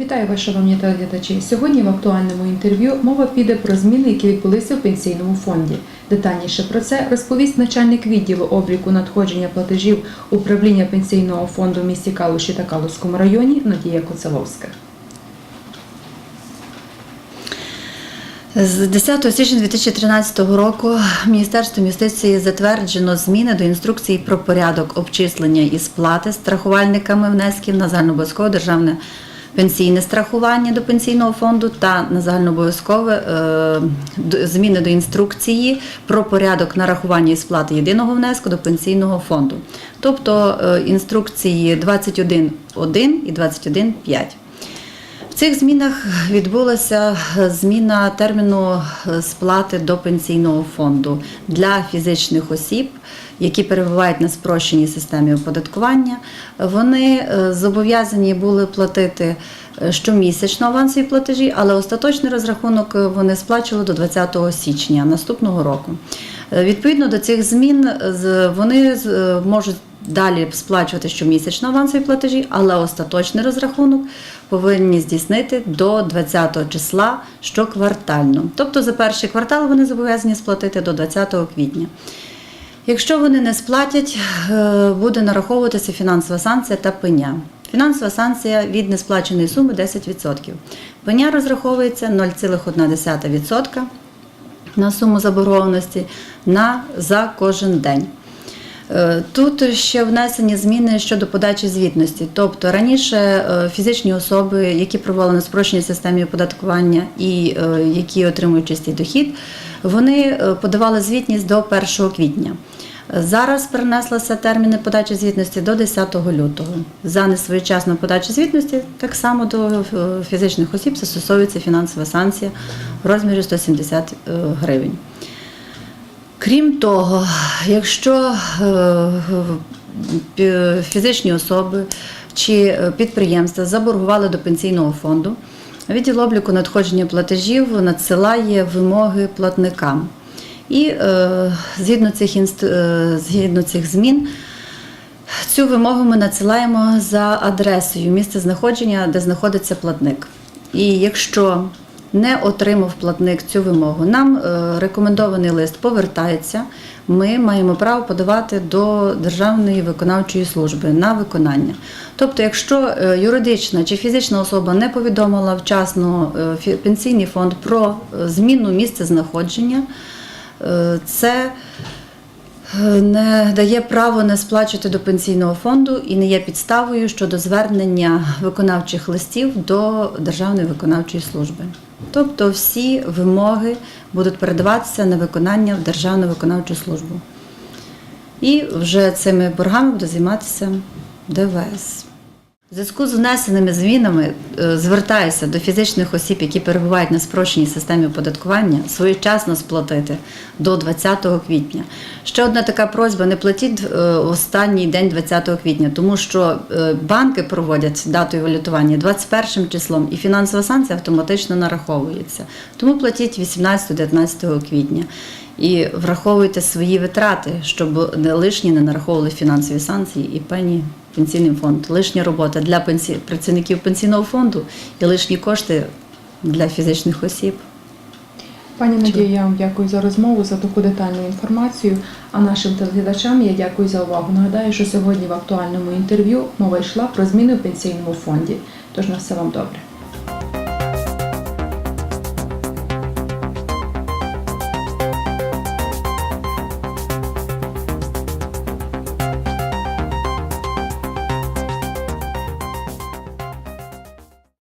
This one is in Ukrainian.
Вітаю вас, шановні телеглядачі. Сьогодні в актуальному інтерв'ю мова піде про зміни, які відбулися в пенсійному фонді. Детальніше про це розповість начальник відділу обліку надходження платежів управління пенсійного фонду в місті Калуші та Калуському районі Надія Коцеловська. З 10 січня 2013 року Міністерством юстиції затверджено зміни до інструкції про порядок обчислення і сплати страхувальниками внесків на загальнообов'язкове державне пенсійне страхування до пенсійного фонду та на загальнообов'язкове е, зміни до інструкції про порядок нарахування і сплати єдиного внеску до пенсійного фонду, тобто е, інструкції 21.1 і 21.5. Цих змінах відбулася зміна терміну е, сплати до пенсійного фонду для фізичних осіб, які перебувають на спрощеній системі оподаткування. Вони е, зобов'язані були платити е, щомісячно авансові платежі, але остаточний розрахунок вони сплачували до 20 січня наступного року. Відповідно до цих змін, вони можуть далі сплачувати щомісячно авансові платежі, але остаточний розрахунок повинні здійснити до 20 числа щоквартально. Тобто за перший квартал вони зобов'язані сплатити до 20 квітня. Якщо вони не сплатять, е, буде нараховуватися фінансова санкція та пеня. Фінансова санкція від несплаченої суми 10%. Пеня розраховується 0,1% на суму заборгованості на за кожен день. Е, Тут ще внесені зміни щодо подачі звітності. Тобто раніше е, фізичні особи, які провели на спрощеній системі оподаткування і е, які отримують чистий дохід, вони подавали звітність до 1 квітня. Зараз перенеслися терміни подачі звітності до 10 лютого. За несвоєчасну подачу звітності так само до фізичних осіб застосовується фінансова санкція в розмірі 170 е, гривень. Крім того, якщо е, фізичні особи чи е, підприємства заборгували до пенсійного фонду, відділ обліку надходження платежів надсилає вимоги платникам. І е, згідно, цих інст... е, згідно цих змін Цю вимогу ми надсилаємо за адресою місце знаходження, де знаходиться платник. І якщо не отримав платник цю вимогу, нам е, рекомендований лист повертається. Ми маємо право подавати до Державної виконавчої служби на виконання. Тобто, якщо е, юридична чи фізична особа не повідомила вчасно е, пенсійний фонд про зміну місця знаходження, це не дає право не сплачувати до пенсійного фонду і не є підставою щодо звернення виконавчих листів до Державної виконавчої служби. Тобто всі вимоги будуть передаватися на виконання в Державну виконавчу службу. І вже цими боргами буде займатися ДВС. Зв'язку з внесеними змінами е, звертаюся до фізичних осіб, які перебувають на спрощеній системі оподаткування, своєчасно сплатити до 20 квітня. Ще одна така просьба: не платіть е, останній день 20 квітня, тому що е, банки проводять датою валютування 21 числом, і фінансова санкція автоматично нараховується. Тому платіть 18-19 квітня. І враховуйте свої витрати, щоб лишні не нараховували фінансові санкції і пені пенсійний фонд. Лишня робота для працівників пенсійного фонду і лишні кошти для фізичних осіб. Пані Надія, я вам дякую за розмову, за таку детальну інформацію. А нашим телеглядачам я дякую за увагу. Нагадаю, що сьогодні в актуальному інтерв'ю мова йшла про зміни в пенсійному фонді. Тож на все вам добре.